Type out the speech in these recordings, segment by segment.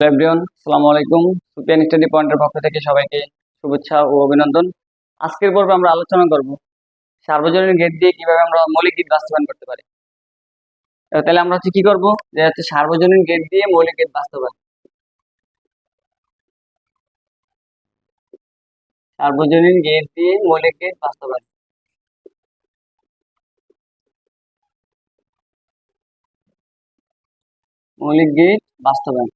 Everyone, আসসালামু আলাইকুম। Sufiyan study পয়েন্টের পক্ষ থেকে সবাইকে শুভেচ্ছা ও অভিনন্দন। আজকের পর্বে আমরা আলোচনা করব সার্বজনীন গেট দিয়ে কীভাবে আমরা মৌলিক গীত বাস্তবায়ন করতে পারি। তাহলে আমরা হচ্ছে কি করব? যে হচ্ছে সার্বজনীন গেট দিয়ে মৌলিক গীত বাস্তবায়ন। সার্বজনীন গেট দিয়ে মৌলিক গেট বাস্তবায়ন। মৌলিক গেট বাস্তবায়ন।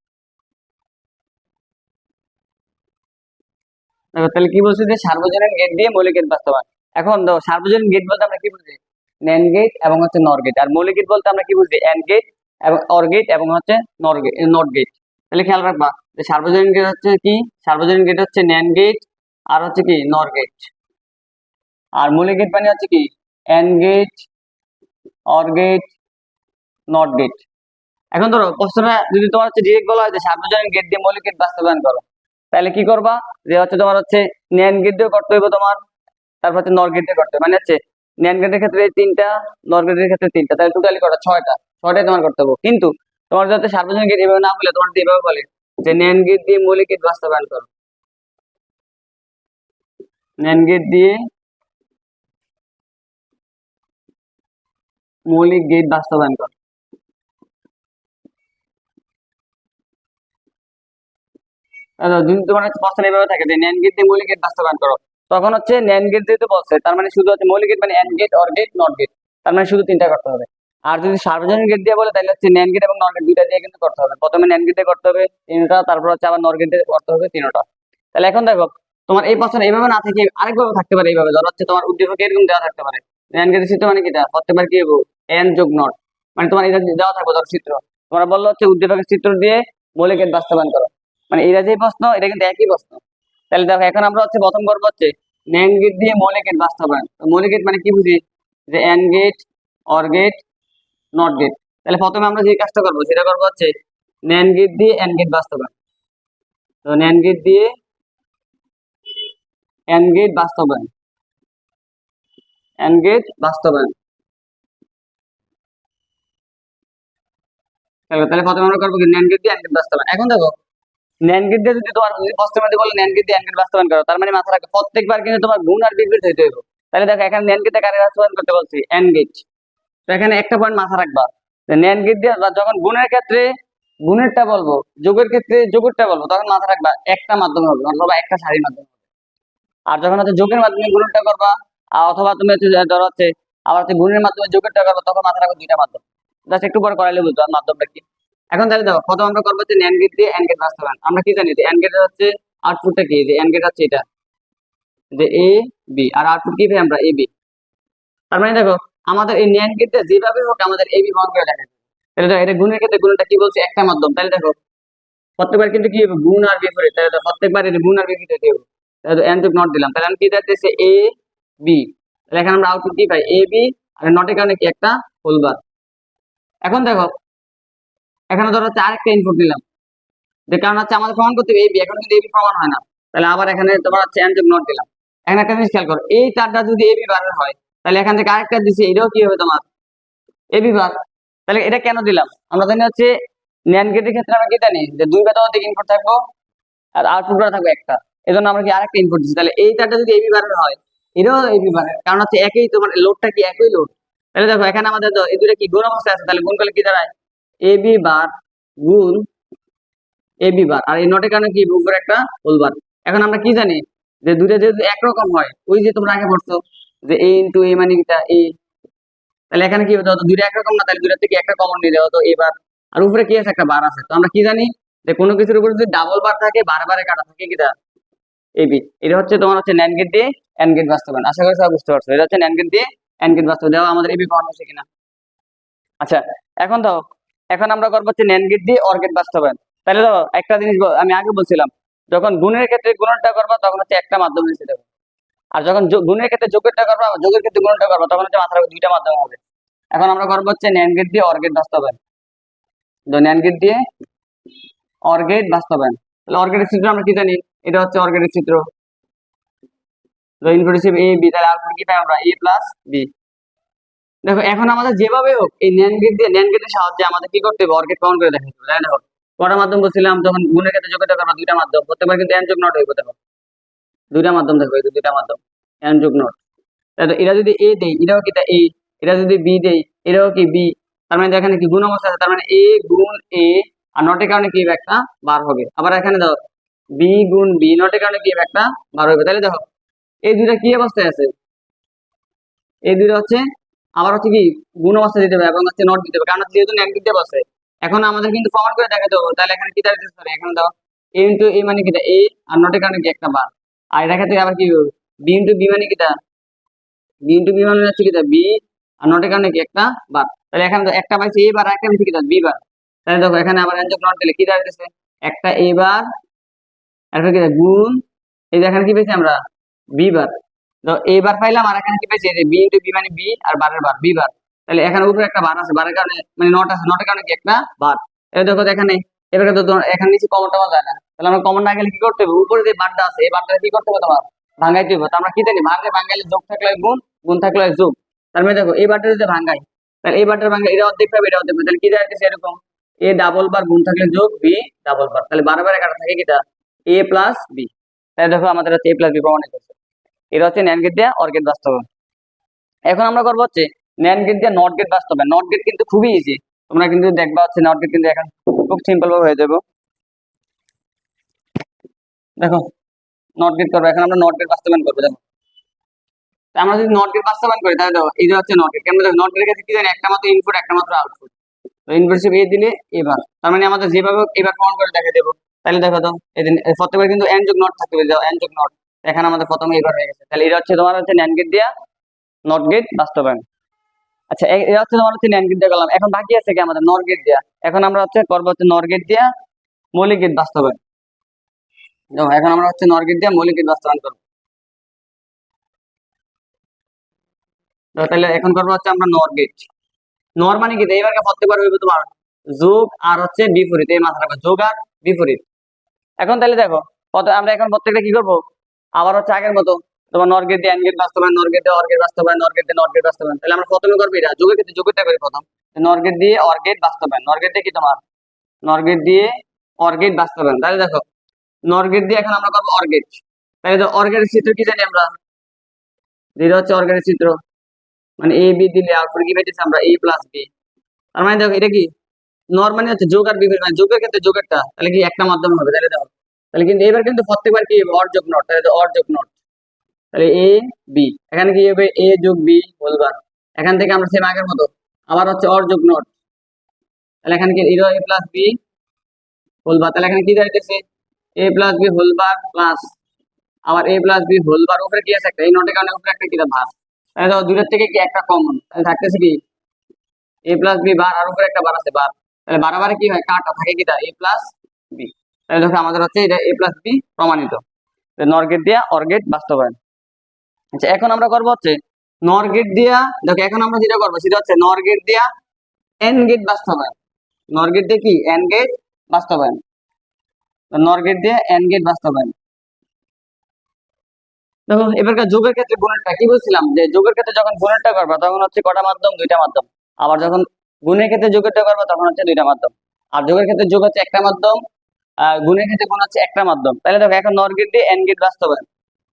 তাহলে কি বলছি যে সার্বজনীন গেট দিয়ে মৌলিক গেট বাস্তবায়ন। এখন দেখো, সার্বজনীন গেট বলতে আমরা কি বুঝি? ন্যান গেট এবং হচ্ছে নর গেট আর মৌলিক গেট বলতে আমরা কি বুঝি? এন গেট এবং অর গেট এবং হচ্ছে নর গেট নট গেট তাহলে খেয়াল রাখবা, যে সার্বজনীন গেট হচ্ছে কি? সার্বজনীন গেট হচ্ছে ন্যান গেট আর হচ্ছে কি? নর গেট আর মৌলিক গেট মানে হচ্ছে কি? And gate or gate not gate এখন ধরো, প্রশ্নটা যদি তোমার হচ্ছে ডিরেক্ট বলা হয় যে সার্বজনীন গেট দিয়ে মৌলিক গেট বাস্তবায়ন করো তাহলে কি করবা? যে হচ্ছে তোমার হচ্ছে ন্যান গেট দিয়ে করতে হইব তোমার। তারপর হচ্ছে নর গেট দিয়ে করতে মানে হচ্ছে ন্যান গেটের ক্ষেত্রে তিনটা নর গেটের ক্ষেত্রে তিনটা। তাহলে টোটালি কটা? ছয়টা। ছয়টাই তোমার করতে হবে কিন্তু তোমার যাতে সার্বজনীন গেট এভাবে না বলে, তোমার এভাবে বলে যে ন্যান গেট দিয়ে মৌলিক গেট বাস্তবায়ন করো। ন্যান গেট দিয়ে মৌলিক গেট বাস্তবায়ন করো। যদি তোমার হচ্ছে প্রশ্ন এভাবে থাকে যে ন্যান গেট দিয়ে মৌলিক গেট বাস্তবায়ন করো, তখন হচ্ছে ন্যান গেট যেহেতু বলছে, তার মানে শুধু হচ্ছে মৌলিক গেট মানে and gate or gate not gate তার মানে শুধু তিনটা করতে হবে। আর যদি সার্বজনীন গেট দিয়ে বলে, তাহলে হচ্ছে ন্যান গেট এবং নট গেট দুইটা দিয়ে কিন্তু করতে হবে। প্রথমে ন্যান গেট দিয়ে করতে হবে তিনটা, তারপর হচ্ছে আবার নট গেট দিয়ে করতে হবে তিনটা। তাহলে এখন দেখো, তোমার এই প্রশ্ন এইভাবে না থেকে আরেকভাবে থাকতে পারে এইভাবে, ধর হচ্ছে তোমার উদ্দীপক এরকম দেওয়া থাকতে পারে? ন্যান গেটের চিত্র মানে কিটা? প্রত্যেকবার কি হব এন যোগ নট মানে তোমার এটা দেওয়া থাকবে ধর চিত্র। তোমরা বলল হচ্ছে উদ্দীপকের চিত্র দিয়ে মৌলিক গেট বাস্তবায়ন করো। মানে এরা যে প্রশ্ন, এটা কিন্তু একই প্রশ্ন। তাহলে দেখো, এখন আমরা হচ্ছে প্রথম করব হচ্ছে ন্যান গেট দিয়ে গেট বাস্তবায়ন। গেট মানে কি বুঝি? যে and gate or gate not gate তাহলে প্রথমে আমরা যে কাজটা করব, সেটা করব হচ্ছে ন্যান গেট দিয়ে এন গেট বাস্তবায়ন। তো ন্যান গেট দিয়ে এন গেট বাস্তবায়ন। এন গেট বাস্তবায়ন। তাহলে প্রথমে আমরা করব কি? গেট দিয়ে এন গেট বাস্তবায়ন। এখন দেখো ন্যান যদি তোমার বলে বাস্তবায়ন করো। তার মানে মাথা রাখো প্রত্যেকবার কিন্তু তোমার গুণ আর হইতে হইব। তাহলে দেখো, এখানে কারে বাস্তবায়ন করতে বলছি? তো এখানে একটা পয়েন্ট মাথা রাখবা। দিয়ে যখন গুণের ক্ষেত্রে, গুণেরটা বলব, যোগের ক্ষেত্রে যোগেরটা বলব, তখন মাথা রাখবা, একটা মাধ্যমে হবে, অথবা একটা সারির মাধ্যমে হবে। আর যখন হচ্ছে যোগের মাধ্যমে গুণেরটা করবা অথবা তুমি হচ্ছে ধরো হচ্ছে, আবার হচ্ছে গুণের মাধ্যমে যোগেরটা করবা, তখন মাথা রাখো দুইটা মাধ্যম। জাস্ট একটু পরে করাইলে আর মাধ্যমটা কি। এখন তাহলে দেখো, প্রথম আমরা করব হচ্ছে ন্যান গেট দিয়ে এন গেট বাস্তবায়ন। আমরা কি জানি যে এন গেট হচ্ছে আউটপুটটা কি? যে এন গেট হচ্ছে এটা। যে এ বি আর আউটপুট কি পাই আমরা? এ বি তার মানে দেখো, আমাদের এই ন্যান গেটটা যেভাবে হোক আমাদের এ বি মান করে দেখা তাহলে দেখো, এটা গুণের ক্ষেত্রে গুণটা কি বলছে? একটা মাধ্যম। তাহলে দেখো, প্রত্যেকবার কিন্তু কি হবে? গুণ আর বিপরীত। তাহলে দেখো, প্রত্যেকবার এই গুণ আর বিপরীত দেবো তাহলে এন যোগ নট দিলাম। তাহলে আমি কি দিতেছে এ বি তাহলে এখানে আমরা আউটপুট কি পাই? এ বি আর নটের কারণে কি? একটা হোলবার এখন দেখো এখানে ধরো হচ্ছে আরেকটা ইনপুট দিলাম। যে কারণ হচ্ছে আমাদের প্রমাণ করতে হবে এখন কিন্তু এবি প্রমাণ হয় না। তাহলে আবার এখানে তোমার হচ্ছে এন যোগ নট দিলাম। এখানে একটা জিনিস খেয়াল করো, এই চারটা যদি এবি বারের হয়, তাহলে এখান থেকে আরেকটা দিচ্ছি এটাও কি হবে তোমার? A B bar. তাহলে এটা কেন দিলাম? আমরা জানি হচ্ছে ন্যান গেটের ক্ষেত্রে আমরা কি জানি? যে দুই বেতা অধিক ইনপুট থাকব আর আউটপুট বার থাকবে একটা। এই জন্য আমরা কি আরেকটা ইনপুট দিচ্ছি তাহলে এই চারটা যদি এবি বারের হয়, এটাও এবি বারের কারণ হচ্ছে একই তোমার লোডটা কি একই লোড তাহলে দেখো, এখানে আমাদের এই দুটো কি গুণ অবস্থায় আছে? তাহলে গুণ করলে কি দাঁড়ায়? এবি বার গুণ এবি বার আর এই নটের কারণে কি? একটা এখন আমরা কি জানি? যে দুটো যদি একরকম হয়, ওই যে তোমরা আগে পড়ছো, যে এ ইন্টু এ মানে এ তাহলে এখানে কি? হতো দুটো একরকম না, তাহলে দুটো থেকে একটা কমন নিলে হতো এ বার আর উপরে কি আছে? একটা বার আছে। তো আমরা কি জানি? যে কোনো কিছুর উপরে যদি ডাবল বার থাকে বারবারে কাটা থাকে কিটা এবি এটা হচ্ছে তোমার হচ্ছে ন্যান গেট দিয়ে এন গেট বাস্তবায়ন। আশা করি সবাই বুঝতে পারছ। এটা হচ্ছে ন্যান গেট দিয়ে এন গেট বাস্তবায়ন। দেওয়া আমাদের এবি পাওয়ানো হচ্ছে কিনা? আচ্ছা এখন দাও এখন আমরা করব হচ্ছে ন্যান গেট দিয়ে অর গেট বাস্তবায়ন। তাহলে দাও একটা জিনিস আমি আগে বলছিলাম, যখন গুণের ক্ষেত্রে গুণনটা করবা, তখন হচ্ছে একটা মাধ্যম হিসেবে দেবো আর যখন গুণের ক্ষেত্রে যোগেরটা করবা, যোগের ক্ষেত্রে গুণনটা করবা, তখন হচ্ছে মাথার দুইটা মাধ্যম হবে। এখন আমরা করব হচ্ছে ন্যান গেট দিয়ে অর গেট বাস্তবায়ন। তো ন্যান গেট দিয়ে অর গেট বাস্তবায়ন। তাহলে অর গেটের চিত্র আমরা কি জানি? এটা হচ্ছে অর গেটের চিত্র। হিসেবে এ বি তাহলে আউটপুট কি পাই আমরা? এ প্লাস বি দেখো, এখন আমাদের যেভাবে হোক, এই ন্যান গেট দিয়ে ন্যান গেটের সাহায্যে আমাদের কি করতে হবে? অর্গেট কাউন্ট করে দেখাতে হবে, তাই দেখো কটা মাধ্যম বলছিলাম তখন গুণের ক্ষেত্রে যোগ্যতা করবা দুইটা মাধ্যম। প্রত্যেকবার কিন্তু এন যোগ নট হইব দেখো। দুইটা মাধ্যম দেখো, এই দুইটা মাধ্যম এন যোগ নট তাহলে এরা যদি এ দেই এটাও কি তা এ এটা যদি বি দেই এটাও কি বি তার মানে এখানে কি গুণ অবস্থা আছে? তার মানে এ গুণ এ আর নটের কারণে কি একটা বার হবে। আবার এখানে দাও বি গুণ বি নটের কারণে কি একটা বার হবে। তাহলে দেখো, এই দুইটা কি অবস্থায় আছে? এই দুইটা হচ্ছে আবার হচ্ছে কি গুণ অবস্থা দিতে হবে এবং হচ্ছে নট দিতে হবে। কারণ যেহেতু নেগেটিভ দেওয়া আছে এখন আমাদের কিন্তু প্রমাণ করে দেখাতে হবে। তাহলে এখানে কি দাঁড়াতে পারে এখানে দাও। এ ইন্টু এ মানে কিটা এ আর নটের কারণে কি একটা বার আর এটা ক্ষেত্রে আবার কি বি ইন্টু বি মানে কিটা বি ইন্টু বি মানে হচ্ছে কিটা বি আর নটের কারণে কি একটা বার তাহলে এখানে একটা পাইছি এ বার একটা পাইছি কিটা বি বার তাহলে দেখো, এখানে আবার এনযোগ নট দিলে কি দাঁড়াতেছে একটা এ বার একটা কিটা গুণ, এই যে কি পেয়েছি আমরা? বি বার তো এবার পাইলাম আর এখানে কি পেয়েছি বি ইন্টু বি মানে বি আর বারের বার বি বার। তাহলে এখানে উপরে একটা বার আছে। বারের কারণে মানে নট আছে। নটের কারণে কি একটা বার? এটা দেখো এখানে, এবার তো এখানে নিচে কমন পাওয়া যায় না। তাহলে আমরা কমন না গেলে কি করতে হবে? উপরে যে বারটা আছে, এই বারটা কি করতে হবে তোমার? ভাঙাইতে হবে। তো আমরা কি জানি? ভাঙলে ভাঙাইলে যোগ থাকলে গুণ গুণ থাকলে যোগ। তার মানে দেখো, এই বারটা যদি ভাঙাই, তাহলে এই বারটা ভাঙলে এটা অর্ধেক পাবে, এটা অর্ধেক পাবে। তাহলে কি দাঁড়াচ্ছে এরকম, এ ডাবল বার গুণ থাকলে যোগ বি ডাবল বার তাহলে বারবার একাটা থাকে কিটা? এ প্লাস বি তাহলে দেখো আমাদের এ প্লাস বি প্রমাণিত হচ্ছে এটা হচ্ছে ন্যান গেট দেওয়া অর গেট বাস্তবায়ন। এখন আমরা করব হচ্ছে ন্যান গেট দিয়ে নট গেট বাস্তবায়ন। নট গেট কিন্তু খুবই ইজি তোমরা কিন্তু দেখবা হচ্ছে নট গেট কিন্তু এখন খুব সিম্পল ভাবে হয়ে যাবে। দেখো নট গেট করব। এখন আমরা নট গেট বাস্তবায়ন করব, দেখো। আমরা যদি নট গেট বাস্তবায়ন করি, তাহলে দেখো, এই যে হচ্ছে নট গেট কেন দেখো নট গেটের ক্ষেত্রে কি জানি একটা মাত্র ইনপুট একটা মাত্র আউটপুট তো ইনপুট হিসেবে এ দিলে এবার। তার মানে আমাদের যেভাবে এবার প্রমাণ করে দেখা দেবো। তাহলে দেখো তো এদিন প্রত্যেকবার কিন্তু এন যোগ নট থাকতে থাকবে এন যোগ নট এখানে আমাদের প্রথমে এবার হয়ে গেছে। তাহলে এটা হচ্ছে তোমার হচ্ছে ন্যান গেট দিয়া নট গেট বাস্তবায়ন আচ্ছা এটা হচ্ছে তোমার হচ্ছে ন্যান গেট দিয়ে করলাম এখন বাকি আছে কি আমাদের নর গেট দিয়া? এখন আমরা হচ্ছে করব হচ্ছে নর গেট দিয়া মৌলিক গেট বাস্তবায়ন। এখন আমরা হচ্ছে নর গেট দিয়া মৌলিক গেট বাস্তবায়ন করব। তাহলে এখন করব হচ্ছে আমরা নর গেট নর মানে কি? এবার প্রত্যেকবার হইবে তোমার যোগ আর হচ্ছে বিপরীত। এই মাথা রাখবে যোগ আর বিপরীত। এখন তাহলে দেখো আমরা এখন প্রত্যেকটা কি করব? আবার হচ্ছে আগের মতো, তোমার নর গেট দিয়ে গেট বাস্তবায়ন নর গেট দিয়ে অর বাস্তবায়ন নর গেট দিয়ে নট বাস্তবায়ন। তাহলে আমরা প্রথমে করব এটা যোগের ক্ষেত্রে যোগটা করি প্রথম। নরগেট দিয়ে অর গেট বাস্তবায়ন। নর দিয়ে কি তোমার? নরগেট দিয়ে অর গেট বাস্তবায়ন। তাহলে দেখো নরগেট দিয়ে এখন আমরা করব অর গেট তাহলে তো অর গেটের চিত্র কি জানি আমরা? যেটা হচ্ছে অর গেটের চিত্র। মানে এ বি দিলে আউটপুট কি পেয়েছি আমরা? এ প্লাস বি তার মানে দেখো, এটা কি? নর্মালি হচ্ছে যোগ আর বিপরীত। মানে যোগের ক্ষেত্রে যোগেরটা তাহলে কি একটা মাধ্যম হবে? তাহলে দেখো তাহলে কিন্তু এবার কিন্তু প্রত্যেকবার কি হবে? অর যোগ নট, তাহলে অর যোগ নট। তাহলে এ, বি, এখানে কি হবে? এ যোগ বি বলবার এখান থেকে আমরা সেম আগের মতো, আবার হচ্ছে অর যোগ নট। তাহলে এখানে কি এ প্লাস বি হোলবার তাহলে এখানে কি দাঁড়িয়েছে A plus B whole bar plus আবার এ প্লাস বি হোলবার উপরে কি আছে একটা? এই নটের কারণে উপরে একটা কি ভার তাহলে দেখো দুটোর থেকে কি একটা কমন তাহলে থাকতেছে কি? এ প্লাস বি বার আর উপরে একটা বার আছে বার তাহলে বারাবারে কি হয়? কাটা থাকে কিটা এ প্লাস বি দেখো আমাদের হচ্ছে এটা এ প্লাস বি প্রমাণিত। নর গেট দিয়া অর গেট বাস্তবায়ন। আচ্ছা এখন আমরা করব হচ্ছে নর গেট দিয়া, দেখো এখন আমরা যেটা করব সেটা হচ্ছে নর গেট দিয়া এন গেট বাস্তবায়ন। নর গেট দিয়ে কি? এন গেট বাস্তবায়ন। নর গেট দিয়ে এন গেট বাস্তবায়ন। দেখো, এবারকার যোগের ক্ষেত্রে গুণেরটা কি বলছিলাম? যে যোগের ক্ষেত্রে যখন গুণেরটা করবা, তখন হচ্ছে কটা মাধ্যম? দুইটা মাধ্যম। আবার যখন গুণের ক্ষেত্রে যোগেরটা করবা, তখন হচ্ছে দুইটা মাধ্যম। আর যোগের ক্ষেত্রে যোগ হচ্ছে একটা মাধ্যম গুণের ক্ষেত্রে গুণ হচ্ছে একটা মাধ্যম। তাহলে দেখো, এখন নর গেট দিয়ে এন গেট বাস্তবায়ন।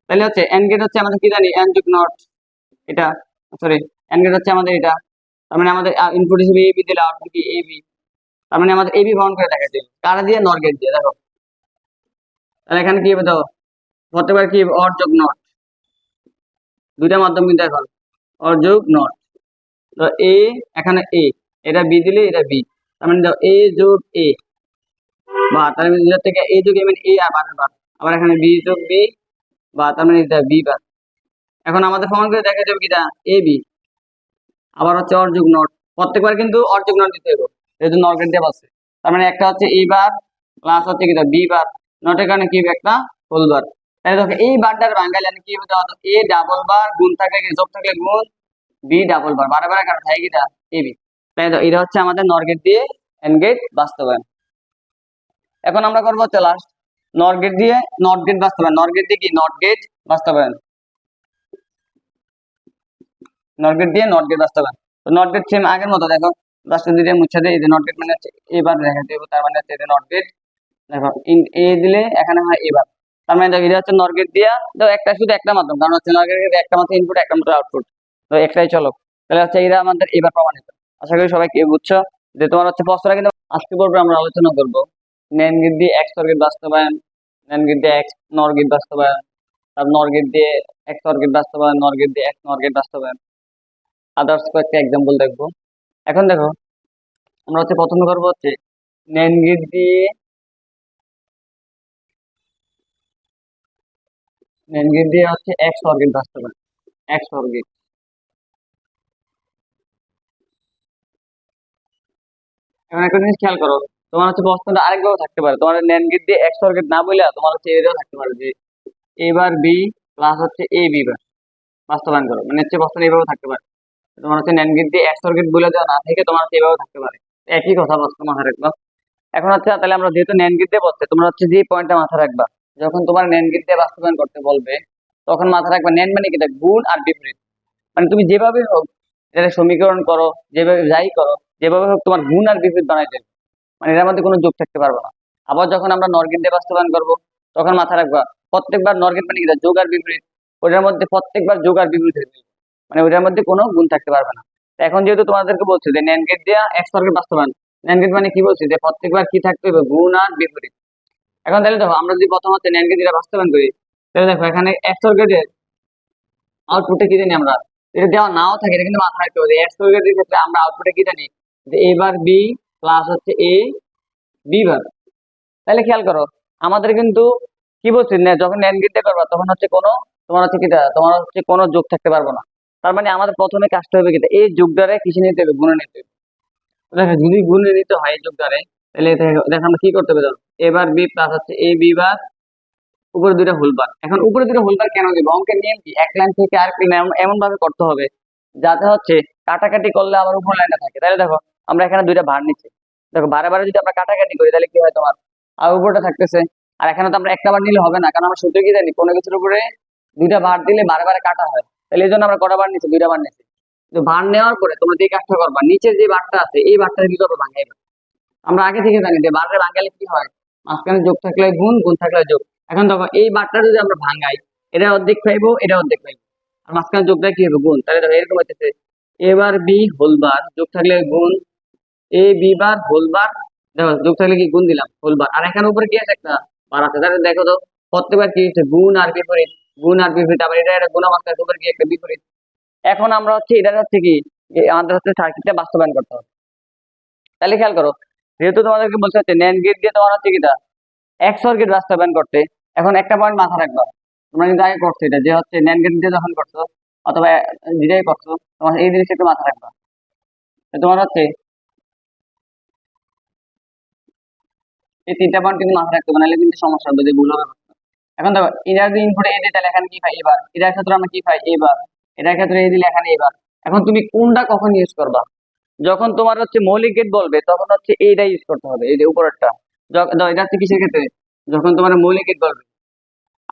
তাহলে হচ্ছে এন গেট হচ্ছে আমাদের কি জানি? এন যোগ নট এটা সরি এন গেট হচ্ছে আমাদের এটা। তার মানে আমাদের ইনপুট হিসেবে এবি দিলে আউটপুট কি এবি তার মানে আমাদের এবি বহন করে দেখাচ্ছে। কারা দিয়ে? নর গেট দিয়ে, দেখো। তাহলে এখানে কি হবে দেখো? প্রত্যেকবার কি? হবে? অর যোগ নট দুইটা মাধ্যম কিন্তু এখন। অর যোগ নট তো এ এখানে এ এটা বি দিলে এটা বি তার মানে দেখো এ যোগ এ বা তার মানে দুটার থেকে এ যোগ এ মানে এ বারের বার আবার এখানে বি যোগ বি বা তার মানে বি বার এখন আমাদের প্রমাণ করে দেখা যাবে কিটা এ বি আবার হচ্ছে অর যোগ নট। প্রত্যেকবার কিন্তু অর যোগ নট দিতে হবে গেট দেওয়া আছে। তার মানে একটা হচ্ছে এ বার প্লাস হচ্ছে কিটা বি বার নটের কারণে কি একটা? হোল বার তাহলে দেখো, এই বারটার বাঙ্গালি কি হবে দেখো এ ডাবল বার গুণ থাকলে কি যোগ থাকলে গুণ বি ডাবল বার বারে বারে কাটা থাকে কিটা এ বি তাই এটা হচ্ছে আমাদের নরগেট দিয়ে এন গেট বাস্তবায়ন। এখন আমরা করব হচ্ছে লাস্ট নর গেট দিয়ে নট গেট বাস্তবায়ন নর গেট দিয়ে কি নট গেট বাস্তবায়ন নট গেট দিয়ে নট গেট বাস্তবায়ন তো নট গেট সেম আগের মতো দেখো লাস্টে দুইটা মুছে দেয় এই যে নট গেট মানে হচ্ছে এবার দেখা দেবো তার মানে হচ্ছে নট গেট দেখো এ দিলে এখানে হয় এবার তার মানে দেখো এটা হচ্ছে নট গেট দিয়া তো একটা শুধু একটা মাধ্যম কারণ হচ্ছে নট গেট একটা মাত্র ইনপুট একটা মাত্র আউটপুট তো একটাই চলো তাহলে হচ্ছে এটা আমাদের এবার প্রমাণিত আশা করি সবাই কি বুঝছ যে তোমার হচ্ছে প্রশ্নটা কিন্তু আজকে পর্বে আমরা আলোচনা করব ন্যান গেট দিয়ে এক এক্স অর্গেট বাস্তবায়ন ন্যান গেট দিয়ে এক্স নর গেট বাস্তবায়ন তারপর নর গেট দিয়ে এক্স অর্গেট বাস্তবায়ন, নর গেট দিয়ে এক্স নর গেট বাস্তবায়ন। আদার্স কয়েকটা এক্সাম্পল দেখব। এখন দেখো, আমরা হচ্ছে প্রথমে করব হচ্ছে ন্যান গেট দিয়ে ন্যান গেট দিয়ে হচ্ছে এক এক্স অর্গেট বাস্তবায়ন এক্স অর্গেট এখন একটা জিনিস খেয়াল করো তোমার হচ্ছে প্রশ্নটা আরেকভাবে থাকতে পারে। তোমার ন্যান গেট দিয়ে এক্স অর্গেট না বলে তোমার হচ্ছে এটাও থাকতে পারে যে এবার বি প্লাস হচ্ছে এ বি বার বাস্তবায়ন করো। মানে হচ্ছে প্রশ্ন এইভাবে থাকতে পারে। তোমার হচ্ছে ন্যান গেট দিয়ে এক্স অর্গেট বলে দেওয়া না থেকে তোমার হচ্ছে এভাবে থাকতে পারে। একই কথা প্রশ্ন মাথায় রাখবা। এখন হচ্ছে তাহলে আমরা যেহেতু ন্যান গেট দিয়ে বলছে তোমরা হচ্ছে যে পয়েন্টটা মাথায় রাখবা, যখন তোমার ন্যান গেট দিয়ে বাস্তবায়ন করতে বলবে, তখন মাথায় রাখবা ন্যান মানে কি? গুণ আর বিপরীত। মানে তুমি যেভাবে হোক, এটা সমীকরণ করো, যেভাবে যাই করো, যেভাবে হোক তোমার গুণ আর বিপরীত বানাই দেবে। মানে এর মধ্যে কোনো যোগ থাকতে পারবে না। আবার যখন আমরা নরগেট বাস্তবায়ন করব, তখন মাথায় রাখবা, প্রত্যেকবার নরগেট মানে কি? যোগ আর বিপরীত। ওটার মধ্যে প্রত্যেকবার যোগ আর বিপরীত হয়ে মানে ওটার মধ্যে কোনো গুণ থাকতে পারবে না। এখন যেহেতু তোমাদেরকে বলছে যে ন্যান গেট দিয়ে এক্স অর্গেট বাস্তবায়ন ন্যান গেট মানে কি বলছে? যে প্রত্যেকবার কি থাকতে হবে গুণ আর বিপরীত। এখন তাহলে দেখো, আমরা যদি প্রথম হচ্ছে ন্যান গেট দিয়ে বাস্তবায়ন করি, তাহলে দেখো, এখানে এক্স অর্গেটের আউটপুটে কি জানি আমরা? এটা দেওয়া নাও থাকে, এটা কিন্তু মাথায় রাখতে হবে এক অর্গেটের ক্ষেত্রে আমরা আউটপুটে কি জানি? যে এ বার বি প্লাস হচ্ছে এ বি বার তাহলে খেয়াল করো, আমাদের কিন্তু কি বলছি যখন ন্যান গেট দিয়ে করবা, তখন হচ্ছে কোনো, তোমার হচ্ছে কিটা, তোমার হচ্ছে কোনো যোগ থাকতে পারব না। তার মানে আমাদের প্রথমে কাজটা হবে কিটা এই যোগদারে কিসে নিতে হবে? গুণে নিতে হবে। দেখো, যদি গুণে নিতে হয় এই যোগদারে তাহলে দেখো আমরা কি করতে হবে এবার বি প্লাস হচ্ছে এ বি বার উপরে দুইটা হুলবার এখন উপরে দুটো হুলবার কেন দিব? অঙ্কের নিয়ম কি? এক লাইন থেকে আর এমন ভাবে করতে হবে, যাতে হচ্ছে কাটাকাটি করলে আবার উপর লাইনটা থাকে। তাহলে দেখো আমরা এখানে দুইটা ভার নিচ্ছি। দেখো বারে বারে যদি আমরা কাটাকাটি করি, তাহলে কি হয় তোমার? আর উপরটা থাকতেছে। আর এখানে তো আমরা একটা বার নিলে হবে না, কারণ আমরা সূত্রে কি জানি? কোনো কিছুর উপরে দুইটা ভার দিলে বারে বারে কাটা হয়। তাহলে এই জন্য আমরা কটা বার নিচ্ছি? দুইটা বার নিচ্ছি। তো ভার নেওয়ার পরে তোমরা যে কাজটা করবা, নিচের যে বারটা আছে, এই বারটা কি করবে? ভাঙাইবে আমরা আগে থেকে জানি যে বারে ভাঙালে কি হয়? মাঝখানে যোগ থাকলে গুণ গুণ থাকলে যোগ। এখন দেখো, এই বারটা যদি আমরা ভাঙাই, এটা অর্ধেক পাইবো, এটা অর্ধেক পাইবো। আর মাঝখানে যোগটা কি হবে? গুণ। তাহলে দেখো, এরকম হচ্ছে এবার বি হোলবার যোগ থাকলে গুণ এ বি বার হোলবার দেখো যোগ থাকলে কি গুণ দিলাম? হোলবার আর এখানে উপরে কি আছে? একটা বার আছে। তাহলে দেখো তো, প্রত্যেকবার কি হচ্ছে? গুণ আর বিপরীত। গুণ আর বিপরীত। আবার এটা একটা গুণ মাঝখানে উপরে কি একটা বিপরীত। এখন আমরা হচ্ছে, এটা হচ্ছে কি? আমাদের হচ্ছে সার্কিটটা বাস্তবায়ন করতে হবে। তাহলে খেয়াল করো, যেহেতু তোমাদেরকে বলছে হচ্ছে ন্যান গেট দিয়ে তোমার হচ্ছে কিটা? এক সার্কিট বাস্তবায়ন করতে। এখন একটা পয়েন্ট মাথা রাখবা। তোমরা কিন্তু আগে করছ এটা, যে হচ্ছে ন্যান গেট দিয়ে যখন করছ, অথবা যেটাই করছ, তোমার এই জিনিসটা একটু মাথা রাখবা। তোমার হচ্ছে এই তিনটা পয়েন্ট কিন্তু মাথা রাখতে নাহলে কিন্তু সমস্যা হবে যে ভুল হবে। এখন দেখো এটার যে ইনপুটে এ দিতে এখানে কি পাই এবার এটার ক্ষেত্রে আমরা কি পাই? এবার এটার ক্ষেত্রে এ দিলে এখানে এবার এখন তুমি কোনটা কখন ইউজ করবা? যখন তোমার হচ্ছে মৌলিক গেট বলবে, তখন হচ্ছে এইটা ইউজ করতে হবে, এই যে উপরেরটা। এটা হচ্ছে কিসের ক্ষেত্রে? যখন তোমার মৌলিক গেট বলবে।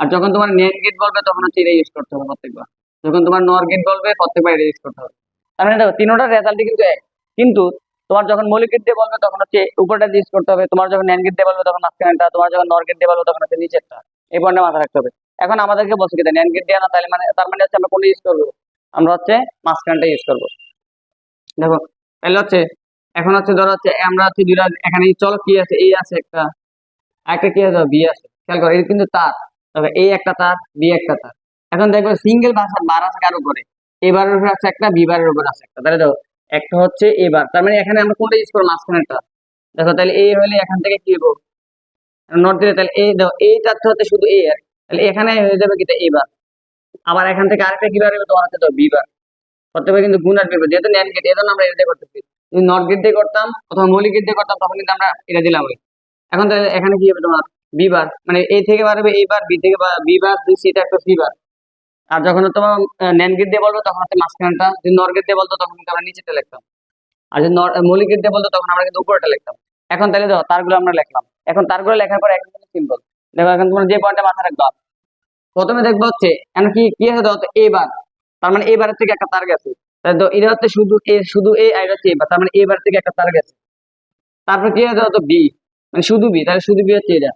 আর যখন তোমার নেন গেট বলবে, তখন হচ্ছে এটা ইউজ করতে হবে প্রত্যেকবার। যখন তোমার নর গেট বলবে, প্রত্যেকবার এটা ইউজ করতে হবে। তার মানে দেখো, তিনোটার রেজাল্টই কিন্তু এক। কিন্তু তোমার যখন মৌলিক গেট দিয়ে বলবে, তখন হচ্ছে উপরটা ইউজ করতে হবে। তোমার যখন ন্যান গেট দিয়ে বলবে, তখন মাঝখানেটা তোমার যখন নর গেট দিয়ে বলবে, তখন হচ্ছে নিচেরটা। এই পয়েন্টটা মাথায় রাখতে হবে। এখন আমাদেরকে বলছে কি ন্যান গেট দিয়ে না তাহলে মানে তার মানে হচ্ছে আমরা কোনটা ইউজ করব? আমরা হচ্ছে মাঝখানটা ইউজ করব। দেখো, তাহলে হচ্ছে, এখন হচ্ছে ধরো হচ্ছে, আমরা হচ্ছে দুইটা, এখানে চলো কি আছে? এই আছে একটা। একটা কি আছে? বি আছে। খেয়াল করো এটা কিন্তু তার। তবে এই একটা তার, বি একটা তার। এখন দেখবে সিঙ্গেল ভাষা বার আছে কার উপরে। এবারের উপরে আছে একটা, বি বারের উপরে আছে একটা। তাহলে দেখো একটা হচ্ছে এবার তার মানে এখানে আমরা কোনটা ইউজ করব? মাঝখানেরটা। দেখো, তাহলে এই হলে এখান থেকে কি হব? নট দিলে তাহলে এই দেখো এইটা হচ্ছে শুধু এ আর। তাহলে এখানে হয়ে যাবে কিটা এবার আবার এখান থেকে আরেকটা কি বার হবে? তোমার হচ্ছে বি বার প্রত্যেকবার কিন্তু গুণ আর বিপরীত যেহেতু ন্যান গেট জন্য আমরা এটা করতেছি। যদি নট গেট দিয়ে করতাম, অথবা মৌলিক গেট দিয়ে করতাম, তখন কিন্তু আমরা এটা দিলাম এখন তাহলে এখানে কি হবে তোমার? বি বার মানে এ থেকে বাড়বে এই বার বি থেকে বি বার দুই সিটা একটা সি বার আর যখন তোমার ন্যান গেট দিয়ে বলব, তখন হচ্ছে মাঝখানটা, যদি নর গেট দিয়ে বলতো, তখন কিন্তু আমরা নিচেটা লিখতাম। আর যদি মৌলিক গেট দিয়ে বলতো, তখন আমরা কিন্তু উপরেটা লিখতাম। এখন তাহলে দেখো, তারগুলো আমরা লিখলাম। এখন তারগুলো লেখার পর একদম সিম্পল দেখো, এখন তোমরা যে পয়েন্টটা মাথা রাখবা, প্রথমে দেখব হচ্ছে, এখন কি কি আছে? দেখো এবার তার মানে এবারের থেকে একটা তার গেছে। এটা হচ্ছে শুধু এ শুধু এ আর হচ্ছে এবার তার মানে এবার থেকে একটা তার গেছে। তারপর কি হচ্ছে তো বি মানে শুধু বি তাহলে শুধু বি হচ্ছে এটা।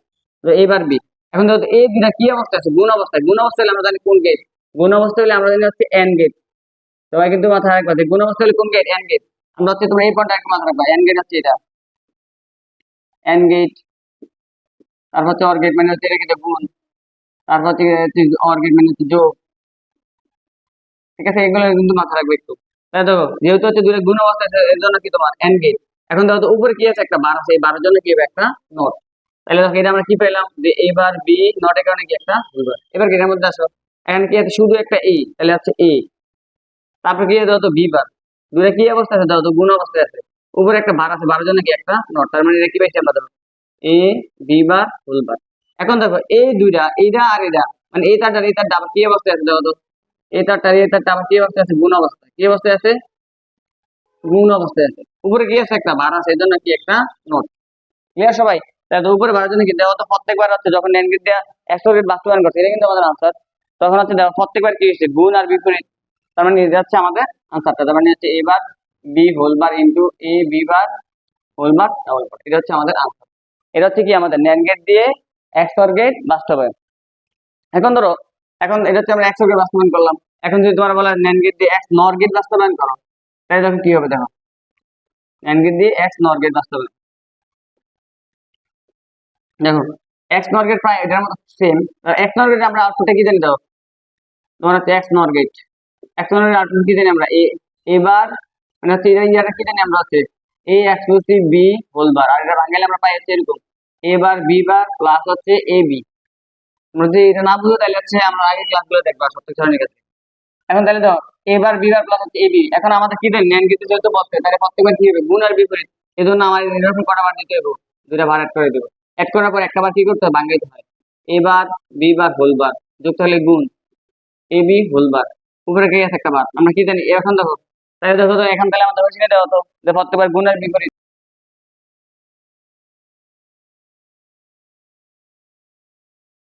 এবার বি এখন দেখো এ বিটা কি অবস্থা আছে? গুণ অবস্থায় গুণ অবস্থা হলে আমরা জানি কোন গেট গুণ অবস্থা হলে আমরা জানি হচ্ছে এন গেট সবাই কিন্তু মাথায় রাখবা যে গুণ অবস্থা হলে কোন গেট এন গেট আমরা হচ্ছে তোমরা এই পয়েন্টটা একটু মাথায় রাখবা। এন গেট হচ্ছে এটা। এন গেট তারপর হচ্ছে অর গেট মানে হচ্ছে এটা কিন্তু গুণ। তারপর হচ্ছে অর গেট মানে হচ্ছে যোগ। ঠিক আছে? এগুলো কিন্তু মাথায় রাখবে একটু। তাই দেখো, যেহেতু হচ্ছে দূরে গুণ অবস্থা এর জন্য কি তোমার? এন গেট এখন দেখো উপরে কি আছে একটা বার আছে। এই বারের জন্য কি হবে? একটা নোট। তাহলে দেখো, এটা আমরা কি পেলাম? যে এবার বি নটের কারণে কি একটা? এবার এর মধ্যে আসো। এখানে কি আছে শুধু একটা এ তাহলে হচ্ছে এ তারপর কি আছে তো বি বার দূরে কি অবস্থা আছে? দেখো তো গুণ অবস্থায় আছে। উপরে একটা বার আছে বারের জন্য কি একটা নট? তার মানে কি পাইছি আমরা এ বি বার হোল বার এখন দেখো, এই দুইটা, এইটা আর এটা মানে এই তারটা এই তারটা আবার কি অবস্থায় আছে দেখো তো? এই তারটা এই তারটা আবার কি অবস্থায় আছে? গুণ অবস্থায়। কি অবস্থায় আছে? গুণ অবস্থায় আছে। উপরে কি আছে? একটা বার আছে, এই জন্য কি একটা নোট। ক্লিয়ার সবাই? তাহলে উপরে বারের জন্য কি? দেওয়া তো প্রত্যেকবার হচ্ছে যখন নেন গেট দেওয়া একশো গেট বাস্তবায়ন করছে, এটা কিন্তু আমাদের আনসার তখন হচ্ছে দেখো, প্রত্যেকবার কি হচ্ছে গুণ আর বিপরীত। তার মানে হচ্ছে আমাদের আনসারটা তার মানে হচ্ছে A bar B whole bar into A B bar whole bar double bar এটা হচ্ছে আমাদের আনসার এটা হচ্ছে কি আমাদের ন্যান গেট দিয়ে এক্সর গেট বাস্তবায়ন এখন ধরো, এখন এটা হচ্ছে আমরা একশো গেট বাস্তবায়ন করলাম। এখন যদি তোমার বলা ন্যান গেট দিয়ে এক্স নর গেট বাস্তবায়ন করো, তাহলে তখন কি হবে দেখো। ন্যান গেট দিয়ে এক্স নর গেট বাস্তবায়ন দেখো এক্স নর গেট প্রায় এটার মতো সেম এক্স নর গেট আমরা আউটপুটে কি জানি দাও তোমার এক্স নর গেট এক্স নর কি জানি আমরা? এবার মানে হচ্ছে এটা কি জানি আমরা হচ্ছে? এ বি হোল বার আর এটা ভাঙালে আমরা পাই হচ্ছে এরকম। এ বার বি বার প্লাস হচ্ছে এ বি আমরা যদি এটা না বুঝো, তাহলে হচ্ছে আমরা আগে ক্লাসগুলো দেখব সত্যি এখন তাহলে দাও এবার বি বার প্লাস হচ্ছে এ বি এখন আমাদের কি দেন? ন্যান যেহেতু বসছে তাহলে প্রত্যেকবার কি হবে? গুণ আর বিপরীত। এই জন্য আমার নির্ভর কটা বার দিতে হবে? দুইটা বার অ্যাড করে দেবো। অ্যাড করার পর একটা বার কি করতে হবে হয়। এবার বি বার হোল বার গুণ। এ বি হোল বার উপরে কি আছে একটা বার আমরা কি জানি? এখন দেখো। তাহলে দেখো তো এখন তাহলে আমাদের হচ্ছে দেওয়া তো। যে প্রত্যেকবার গুণের বিপরীত।